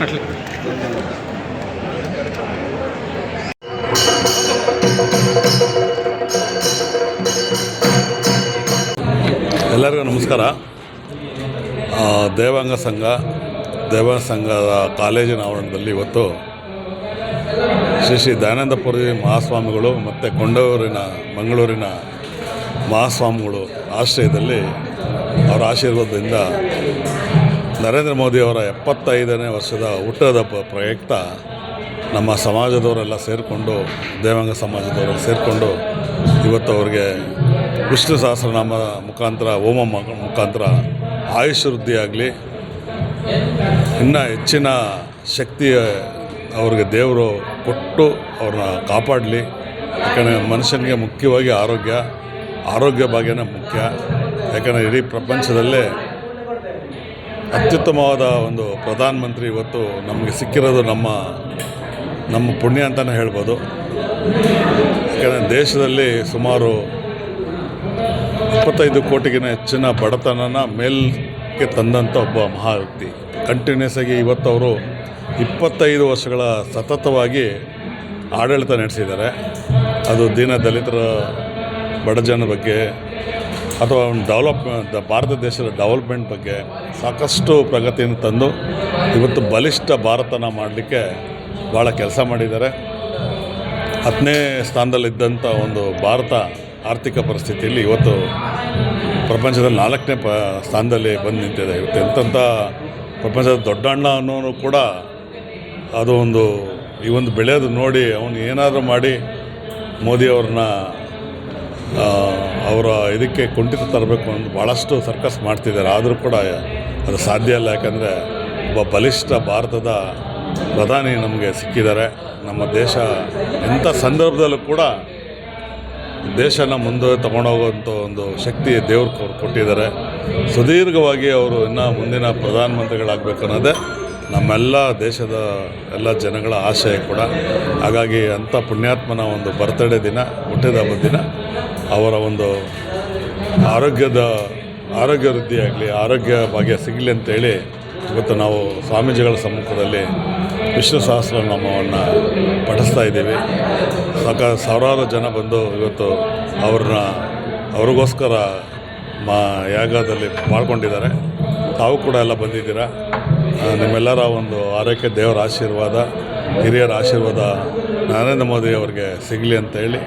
ಎಲ್ಲರಿಗೂ ನಮಸ್ಕಾರ. ದೇವಾಂಗ ಸಂಘ, ದೇವಾಂಗ ಸಂಘದ ಕಾಲೇಜಿನ ಆವರಣದಲ್ಲಿ ಇವತ್ತು ಶ್ರೀ ಶ್ರೀ ದಯಾನಂದಪುರಿ ಮಹಾಸ್ವಾಮಿಗಳು ಮತ್ತು ಕೊಂಡೂರಿನ ಮಂಗಳೂರಿನ ಮಹಾಸ್ವಾಮಿಗಳು ಆಶ್ರಯದಲ್ಲಿ ಅವರ ಆಶೀರ್ವಾದದಿಂದ ನರೇಂದ್ರ ಮೋದಿಯವರ ಎಪ್ಪತ್ತೈದನೇ ವರ್ಷದ ಹುಟ್ಟದ ಪ್ರಯುಕ್ತ ನಮ್ಮ ಸಮಾಜದವರೆಲ್ಲ ಸೇರಿಕೊಂಡು, ದೇವಾಂಗ ಸಮಾಜದವರೆಲ್ಲ ಸೇರಿಕೊಂಡು ಇವತ್ತು ಅವರಿಗೆ ವಿಷ್ಣು ಸಹಸ್ರನಾಮ ಮುಖಾಂತರ, ಹೋಮ ಮುಖಾಂತರ ಆಯುಷ್ ವೃದ್ಧಿಯಾಗಲಿ ಇನ್ನೂ ಹೆಚ್ಚಿನ ಶಕ್ತಿ ಅವ್ರಿಗೆ ದೇವರು ಕೊಟ್ಟು ಅವ್ರನ್ನ ಕಾಪಾಡಲಿ. ಯಾಕಂದರೆ ಮನುಷ್ಯನಿಗೆ ಮುಖ್ಯವಾಗಿ ಆರೋಗ್ಯ ಆರೋಗ್ಯ ಭಾಗ್ಯನೇ ಮುಖ್ಯ. ಯಾಕಂದರೆ ಇಡೀ ಪ್ರಪಂಚದಲ್ಲೇ ಅತ್ಯುತ್ತಮವಾದ ಒಂದು ಪ್ರಧಾನಮಂತ್ರಿ ಇವತ್ತು ನಮಗೆ ಸಿಕ್ಕಿರೋದು ನಮ್ಮ ನಮ್ಮ ಪುಣ್ಯ ಅಂತಲೇ ಹೇಳ್ಬೋದು. ಯಾಕಂದರೆ ದೇಶದಲ್ಲಿ ಸುಮಾರು ಇಪ್ಪತ್ತೈದು ಕೋಟಿಗಿನ ಹೆಚ್ಚಿನ ಬಡತನನ ಮೇಲ್ಗೆ ತಂದಂಥ ಒಬ್ಬ ಮಹಾ ವ್ಯಕ್ತಿ. ಕಂಟಿನ್ಯೂಸ್ ಆಗಿ ಇವತ್ತು ಅವರು ಇಪ್ಪತ್ತೈದು ವರ್ಷಗಳ ಸತತವಾಗಿ ಆಡಳಿತ ನಡೆಸಿದ್ದಾರೆ. ಅದು ದೀನ ದಲಿತರ ಬಡಜನ ಬಗ್ಗೆ ಅಥವಾ ಒಂದು ಡೆವಲಪ್ ಭಾರತ ದೇಶದ ಡೆವಲಪ್ಮೆಂಟ್ ಬಗ್ಗೆ ಸಾಕಷ್ಟು ಪ್ರಗತಿಯನ್ನು ತಂದು ಇವತ್ತು ಬಲಿಷ್ಠ ಭಾರತನ ಮಾಡಲಿಕ್ಕೆ ಭಾಳ ಕೆಲಸ ಮಾಡಿದ್ದಾರೆ. ಹತ್ತನೇ ಸ್ಥಾನದಲ್ಲಿದ್ದಂಥ ಒಂದು ಭಾರತ ಆರ್ಥಿಕ ಪರಿಸ್ಥಿತಿಯಲ್ಲಿ ಇವತ್ತು ಪ್ರಪಂಚದಲ್ಲಿ ನಾಲ್ಕನೇ ಪ, ಸ್ಥಾನದಲ್ಲಿ ಬಂದು ನಿಂತಿದೆ. ಇವತ್ತು ಎಂಥಂಥ ಪ್ರಪಂಚದ ದೊಡ್ಡ ಅಣ್ಣ ಅನ್ನೋನು ಕೂಡ ಅದು ಒಂದು, ಈ ಒಂದು ಬೆಳೆಯೋದು ನೋಡಿ ಅವನು ಏನಾದರೂ ಮಾಡಿ ಮೋದಿಯವ್ರನ್ನ ಇದಕ್ಕೆ ಕುಂಠಿತ ತರಬೇಕು ಅಂತ ಭಾಳಷ್ಟು ಸರ್ಕಸ್ ಮಾಡ್ತಿದ್ದಾರೆ. ಆದರೂ ಕೂಡ ಅದು ಸಾಧ್ಯ ಇಲ್ಲ. ಯಾಕಂದರೆ ಒಬ್ಬ ಬಲಿಷ್ಠ ಭಾರತದ ಪ್ರಧಾನಿ ನಮಗೆ ಸಿಕ್ಕಿದ್ದಾರೆ. ನಮ್ಮ ದೇಶ ಎಂಥ ಸಂದರ್ಭದಲ್ಲೂ ಕೂಡ ದೇಶನ ಮುಂದೆ ತಗೊಂಡೋಗುವಂಥ ಒಂದು ಶಕ್ತಿ ದೇವ್ರಿಗೆ ಅವ್ರು ಕೊಟ್ಟಿದ್ದಾರೆ. ಸುದೀರ್ಘವಾಗಿ ಅವರು ಇನ್ನೂ ಮುಂದಿನ ಪ್ರಧಾನಮಂತ್ರಿಗಳಾಗಬೇಕು ಅನ್ನೋದೇ ನಮ್ಮೆಲ್ಲ ದೇಶದ ಎಲ್ಲ ಜನಗಳ ಆಶಯ ಕೂಡ. ಹಾಗಾಗಿ ಅಂಥ ಪುಣ್ಯಾತ್ಮನ ಒಂದು ಬರ್ತ್ಡೇ ದಿನ, ಹುಟ್ಟಿದ ಹಬ್ಬದ ದಿನ ಅವರ ಒಂದು ಆರೋಗ್ಯದ ಆರೋಗ್ಯ ವೃದ್ಧಿಯಾಗಲಿ ಆರೋಗ್ಯ ಭಾಗ್ಯ ಸಿಗಲಿ ಅಂತೇಳಿ ಇವತ್ತು ನಾವು ಸ್ವಾಮೀಜಿಗಳ ಸಮ್ಮುಖದಲ್ಲಿ ವಿಷ್ಣು ಸಹಸ್ರನಾಮವನ್ನು ಪಠಿಸ್ತಾ ಇದ್ದೀವಿ. ಸಾಕ ಸಾವಿರಾರು ಜನ ಬಂದು ಇವತ್ತು ಅವ್ರನ್ನ, ಅವ್ರಿಗೋಸ್ಕರ ಮಾ ಯಾಗದಲ್ಲಿ ಪಾಲ್ಗೊಂಡಿದ್ದಾರೆ. ತಾವು ಕೂಡ ಎಲ್ಲ ಬಂದಿದ್ದೀರಾ? ನಿಮ್ಮೆಲ್ಲರ ಒಂದು ಆರೋಗ್ಯ ದೇವರ ಆಶೀರ್ವಾದ, ಹಿರಿಯರ ಆಶೀರ್ವಾದ ನರೇಂದ್ರ ಮೋದಿ ಅವ್ರಿಗೆ ಸಿಗಲಿ ಅಂತ ಹೇಳಿ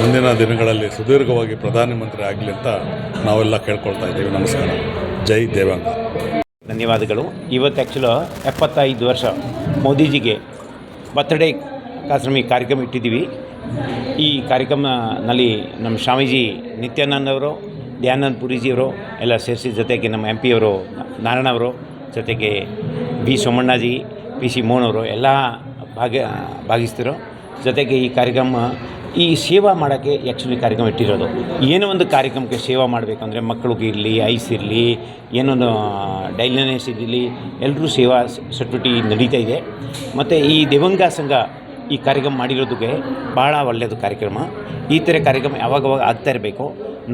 ಮುಂದಿನ ದಿನಗಳಲ್ಲಿ ಸುದೀರ್ಘವಾಗಿ ಪ್ರಧಾನಮಂತ್ರಿ ಆಗಲಿ ಅಂತ ನಾವೆಲ್ಲ ಕೇಳ್ಕೊಳ್ತಾ ಇದ್ದೀವಿ. ನಮಸ್ಕಾರ. ಜೈ ದೇವಾಂಗ. ಧನ್ಯವಾದಗಳು. ಇವತ್ತು ಆ್ಯಕ್ಚುಲ ಎಪ್ಪತ್ತೈದು ವರ್ಷ ಮೋದಿಜಿಗೆ ಬರ್ತ್ಡೇ ಕಾಸ್ರಮಿ ಕಾರ್ಯಕ್ರಮ ಇಟ್ಟಿದ್ದೀವಿ. ಈ ಕಾರ್ಯಕ್ರಮನಲ್ಲಿ ನಮ್ಮ ಸ್ವಾಮೀಜಿ ನಿತ್ಯಾನಂದ್ ಅವರು, ದಯಾನಂದ್ ಪುರಿಜಿಯವರು ಎಲ್ಲ ಸೇರಿಸಿ ಜೊತೆಗೆ ನಮ್ಮ ಎಂ ಪಿಯವರು ನಾರಾಯಣ ಅವರು, ಜೊತೆಗೆ ಬಿ ಸೋಮಣ್ಣಾಜಿ, ಪಿ ಸಿ ಮೋಹನ್ ಅವರು ಎಲ್ಲ ಭಾಗ ಭಾಗಿಸ್ತಿರೋ ಜೊತೆಗೆ ಈ ಕಾರ್ಯಕ್ರಮ ಈ ಸೇವಾ ಮಾಡೋಕ್ಕೆ ಆ್ಯಕ್ಚುಲಿ ಕಾರ್ಯಕ್ರಮ ಇಟ್ಟಿರೋದು. ಏನೋ ಒಂದು ಕಾರ್ಯಕ್ರಮಕ್ಕೆ ಸೇವಾ ಮಾಡಬೇಕಂದ್ರೆ ಮಕ್ಕಳಿಗಿರಲಿ ಐಸ್ ಇರಲಿ ಏನೊಂದು ಡೈಲಿನೆಸ್ ಇರಲಿ ಎಲ್ಲರೂ ಸೇವಾ ಸಟ್ಯುಟಿ ನಡೀತಾ ಇದೆ. ಮತ್ತು ಈ ದಿವಂಗ ಸಂಘ ಈ ಕಾರ್ಯಕ್ರಮ ಮಾಡಿರೋದಕ್ಕೆ ಭಾಳ ಒಳ್ಳೆಯದು ಕಾರ್ಯಕ್ರಮ. ಈ ಥರ ಕಾರ್ಯಕ್ರಮ ಯಾವಾಗವಾಗ ಆಗ್ತಾ ಇರಬೇಕು.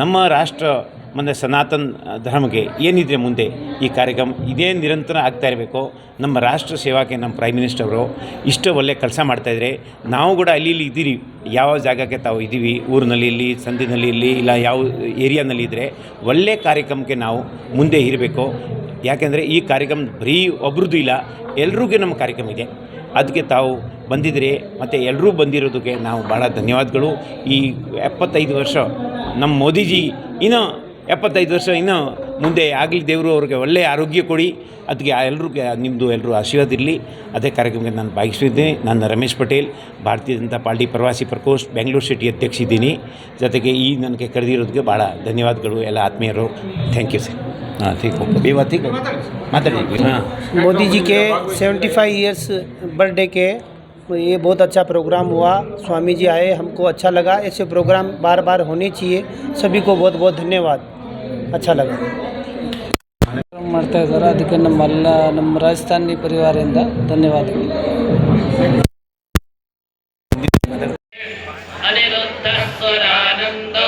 ನಮ್ಮ ರಾಷ್ಟ್ರ ಮತ್ತು ಸನಾತನ ಧರ್ಮಕ್ಕೆ ಏನಿದೆ ಮುಂದೆ ಈ ಕಾರ್ಯಕ್ರಮ ಇದೇ ನಿರಂತರ ಆಗ್ತಾ ಇರಬೇಕು. ನಮ್ಮ ರಾಷ್ಟ್ರ ಸೇವಾಕ್ಕೆ ನಮ್ಮ ಪ್ರೈಮ್ ಮಿನಿಸ್ಟರ್ ಅವರು ಇಷ್ಟು ಒಳ್ಳೆ ಕೆಲಸ ಮಾಡ್ತಾಯಿದ್ರೆ ನಾವು ಕೂಡ ಅಲ್ಲಿ ಇಲ್ಲಿ ಇದ್ದೀರಿ. ಯಾವ ಜಾಗಕ್ಕೆ ತಾವು ಇದ್ದೀವಿ? ಊರಿನಲ್ಲಿ ಇಲ್ಲಿ ಸಂದಿನಲ್ಲಿ ಇಲ್ಲಿ ಇಲ್ಲ ಯಾವ ಏರಿಯಾನಲ್ಲಿ ಇದ್ದರೆ ಒಳ್ಳೆ ಕಾರ್ಯಕ್ರಮಕ್ಕೆ ನಾವು ಮುಂದೆ ಇರಬೇಕು. ಯಾಕೆಂದರೆ ಈ ಕಾರ್ಯಕ್ರಮ ಬರೀ ಒಬ್ರದ್ದು ಇಲ್ಲ, ಎಲ್ರಿಗೂ ನಮ್ಮ ಕಾರ್ಯಕ್ರಮ ಇದೆ. ಅದಕ್ಕೆ ತಾವು ಬಂದಿದ್ದರೆ ಮತ್ತು ಎಲ್ಲರೂ ಬಂದಿರೋದಕ್ಕೆ ನಾವು ಭಾಳ ಧನ್ಯವಾದಗಳು. ಈ ಎಪ್ಪತ್ತೈದು ವರ್ಷ ನಮ್ಮ ಮೋದಿಜಿ ಇನ್ನೂ ಎಪ್ಪತ್ತೈದು ವರ್ಷ ಇನ್ನೂ ಮುಂದೆ ಆಗಲಿ ದೇವರು ಅವ್ರಿಗೆ ಒಳ್ಳೆಯ ಆರೋಗ್ಯ ಕೊಡಿ ಅದಕ್ಕೆ ಎಲ್ಲರೂ ನಿಮ್ಮದು ಎಲ್ಲರೂ ಆಶೀರ್ವಾದ ಇರಲಿ ಅದೇ ಕಾರ್ಯಕ್ರಮಕ್ಕೆ ನಾನು ಭಾಗಿಸಿದ್ದೀನಿ ನಾನು ರಮೇಶ್ ಪಟೇಲ್ ಭಾರತೀಯ ಜನತಾ ಪಾರ್ಟಿ ಪ್ರವಾಸಿ ಪ್ರಕೋಷ್ಠ ಬೆಂಗಳೂರು ಸಿಟಿ ಅಧ್ಯಕ್ಷ ಇದ್ದೀನಿ ಜೊತೆಗೆ ಈ ನನಗೆ ಕರೆದಿರೋದಕ್ಕೆ ಭಾಳ ಧನ್ಯವಾದಗಳು ಎಲ್ಲ ಆತ್ಮೀಯರು ಥ್ಯಾಂಕ್ ಯು ಸರ್ ಹಾಂ ठीक हो ಇವತ್ತಿಗೆ ಮಾತಾಡಿ ಹಾಂ मोदी जी के 75 इयर्स बर्थडे के ये बहुत अच्छा प्रोग्राम हुआ स्वामी जी आए हमको अच्छा लगा ऐसे प्रोग्राम बार बार होने चाहिए सभी को बहुत बहुत धन्यवाद अच्छा लगा ಮಾಡ್ತಾ ಇದ್ದಾರೆ ಅದಕ್ಕೆ ನಮ್ಮೆಲ್ಲ ನಮ್ಮ ರಾಜಸ್ಥಾನಿ ಪರಿವಾರದಿಂದ ಧನ್ಯವಾದಗಳು अनिरुद्धस्वरानन्दो